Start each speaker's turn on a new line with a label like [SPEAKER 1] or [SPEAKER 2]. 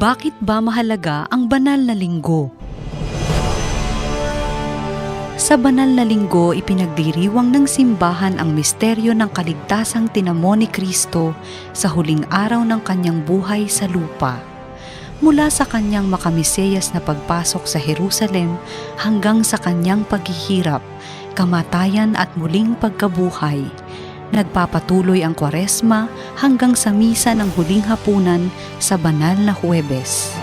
[SPEAKER 1] Bakit ba mahalaga ang banal na linggo? Sa banal na linggo, ipinagdiriwang ng simbahan ang misteryo ng kaligtasang tinamo ni Kristo sa huling araw ng kanyang buhay sa lupa. Mula sa kanyang makamiseyas na pagpasok sa Jerusalem hanggang sa kanyang paghihirap, kamatayan at muling pagkabuhay nagpapatuloy ang kwaresma hanggang sa misa ng huling hapunan sa banal na Huwebes.